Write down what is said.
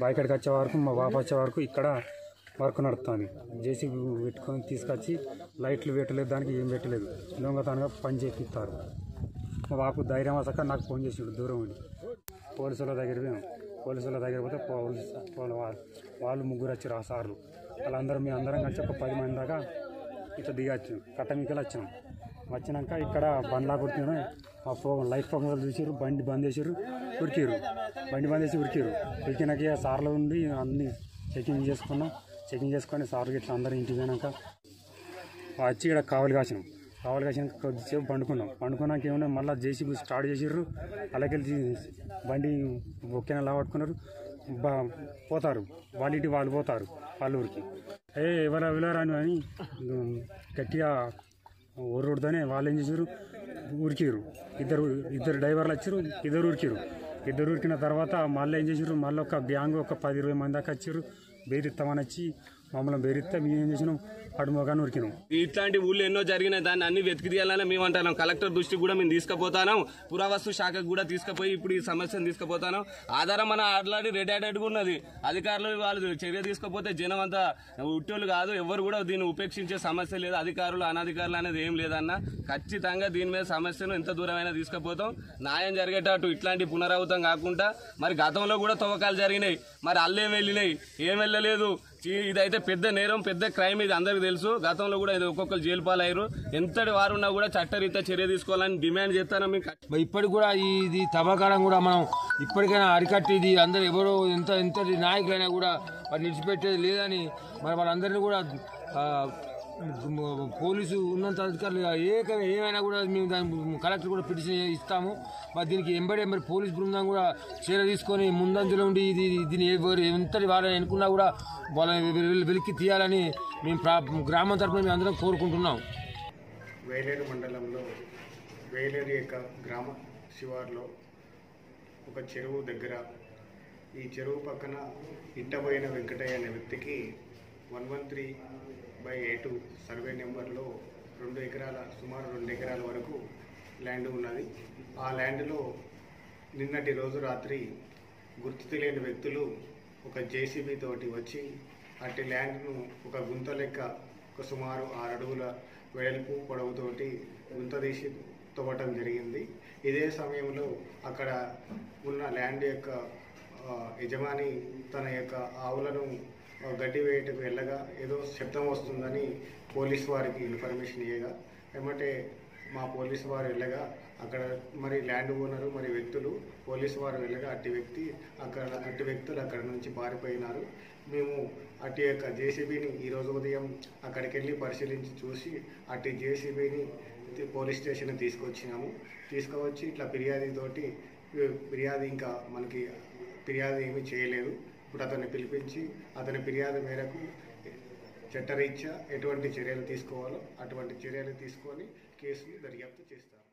బాయికాడికి వచ్చే వరకు మా బాబు వచ్చే వరకు ఇక్కడ వర్క్ నడుపుతాను జేసీబీ పెట్టుకొని తీసుకొచ్చి లైట్లు పెట్టలేదు దానికి ఏం పెట్టలేదు. దొంగతనంగా పని చేపిస్తారు మా బాబు ధైర్యం వసక నాకు ఫోన్ చేసిండు దూరం ఉండి. పోలీసుల దగ్గర పోలీసుల దగ్గర పోతే పోలీసు వాళ్ళు ముగ్గురు వచ్చారు ఆ సార్లు. వాళ్ళందరూ మీ అందరం కలిసి ఒక పది మంది దాకా ఇట్లా దిగచ్చు కట్టమికలు వచ్చినాం. వచ్చినాక ఇక్కడ బండ్లా కొడుతున్నాను మా ఫోన్ లైఫ్ ఫోన్ చూసారు బండి బంద్ చేసారు ఉరికిరు బండి బంద్ చేసి ఉరికిరు ఉరికినాక సార్లు ఉండి అన్ని చెకింగ్ చేసుకున్నాం. చెకింగ్ చేసుకొని సార్లు ఇట్లా అందరూ ఇంటికి పోయినాక వచ్చి ఇక్కడ కావలి కాసినాం. కావలి కాసినాక కొద్దిసేపు పండుకున్నాం. పండుకున్నాక ఏమన్నా మళ్ళీ జేసీబీ స్టార్ట్ చేసిర్రు. అలాగే బండి బొక్కెన అలా పట్టుకున్నారు బా పోతారు. వాళ్ళ ఇంటి వాళ్ళు పోతారు. వాళ్ళ ఊరికి. ఏ ఎవరు ఎవరాను అని గట్టిగా ఊరుడుతోనే వాళ్ళు ఏం చేసారు ఉరికిరు ఇద్దరు ఇద్దరు డ్రైవర్లు వచ్చారు ఇద్దరు ఉరికిరు ఇద్దరు ఉరికిన తర్వాత మళ్ళీ ఏం చేసారు మళ్ళీ ఒక గ్యాంగ్ ఒక పది ఇరవై మంది దాకా వచ్చారు బేరిస్తామని వచ్చి మమ్మల్ని బేరిస్తే మేము ఏం చేసినాం? అడుమోగానే ఉరికినాం. ఇట్లాంటి ఊళ్ళో ఎన్నో జరిగినాయి. దాన్ని అన్ని వెతికి తీయాలని మేము అంటున్నాం. కలెక్టర్ దృష్టికి కూడా మేము తీసుకుపోతాను. పురావస్తు శాఖకు కూడా తీసుకుపోయి ఇప్పుడు ఈ సమస్యను తీసుకుపోతాను. ఆధారం మన ఆల్రెడీ రెడీ ఉన్నది. అధికారులు వాళ్ళు చర్య తీసుకపోతే జనం అంతా ఉట్టోళ్ళు కాదు. ఎవరు కూడా దీన్ని ఉపేక్షించే సమస్య లేదు. అధికారులు అనధికారులు అనేది ఏం లేదన్న. ఖచ్చితంగా దీని మీద సమస్యను ఎంత దూరమైనా తీసుకుపోతాం. న్యాయం జరిగేటట్టు ఇట్లాంటి పునరావృతం కాకుండా మరి గతంలో కూడా తవ్వకాలు జరిగినాయి. మరి అల్లేం వెళ్ళినాయి? ఏం వెళ్ళలేదు? ఇదైతే పెద్ద నేరం పెద్ద క్రైమ్ ఇది అందరికి తెలుసు. గతంలో కూడా ఇది ఒక్కొక్కరు జైలు పాలయ్యారు. ఎంతటి వారున్నా కూడా చట్టరీత్యా చర్య తీసుకోవాలని డిమాండ్ చేస్తాను మేము ఇప్పటికి కూడా ఇది తవ్వకాలం కూడా మనం ఇప్పటికైనా అరికట్టి ఇది అందరు ఎవరో ఎంత ఎంత నాయకులైనా కూడా వారు నిలిచిపెట్టేది లేదని మరి వాళ్ళందరినీ కూడా పోలీసు ఉన్నంత అధికారులు ఏ ఏమైనా కూడా మేము దాని కలెక్టర్ కూడా పిటిషన్ ఇస్తాము. మరి దీనికి ఎంబడే మరి పోలీస్ బృందం కూడా చీర తీసుకొని ముందంజలో ఉండి ఇది దీన్ని ఎవరు ఎంతటి వాళ్ళని ఎన్నుకున్నా కూడా వాళ్ళని వెలికి తీయాలని మేము ప్రా- గ్రామం తరఫున మేము అందరం కోరుకుంటున్నాం. వేలేరు మండలంలో వేలేరు యొక్క గ్రామ శివార్లో ఒక చెరువు దగ్గర ఈ చెరువు పక్కన ఇంటబోయిన వెంకటయ్య అనే వ్యక్తికి one one three by eight survey నెంబర్లో రెండు ఎకరాల సుమారు రెండు ఎకరాల వరకు ల్యాండ్ ఉన్నది. ఆ ల్యాండ్లో నిన్నటి రోజు రాత్రి గుర్తు తెలియని వ్యక్తులు ఒక జేసీబీ తోటి వచ్చి అట్టి ల్యాండ్ను ఒక గుంత లెక్క ఒక సుమారు ఆరు అడుగుల వెడల్పు పొడవుతోటి గుంత తీసి తవ్వటం జరిగింది. ఇదే సమయంలో అక్కడ ఉన్న ల్యాండ్ యొక్క యజమాని తన యొక్క ఆవులను గడ్డి వేయటకు వెళ్ళగా ఏదో శబ్దం వస్తుందని పోలీస్ వారికి ఇన్ఫర్మేషన్ ఇవ్వగా ఏమంటే మా పోలీసు వారు వెళ్ళగా అక్కడ మరి ల్యాండ్ ఓనరు మరి వ్యక్తులు పోలీసు వారు వెళ్ళగా అట్టి వ్యక్తి అక్కడ అట్టి వ్యక్తులు అక్కడ నుంచి పారిపోయినారు. మేము అట్టి యొక్క జేసీబీని ఈరోజు ఉదయం అక్కడికి వెళ్ళి పరిశీలించి చూసి అట్టి జేసీబీని పోలీస్ స్టేషన్ తీసుకొచ్చినాము. తీసుకువచ్చి ఇట్లా ఫిర్యాదుతోటి ఫిర్యాదు ఇంకా మనకి ఫిర్యాదు ఏమీ చేయలేదు. ఇప్పుడు అతన్ని పిలిపించి అతని ఫిర్యాదు మేరకు చట్టరీత్యా ఎటువంటి చర్యలు తీసుకోవాలో అటువంటి చర్యలు తీసుకొని కేసుని దర్యాప్తు చేస్తారు.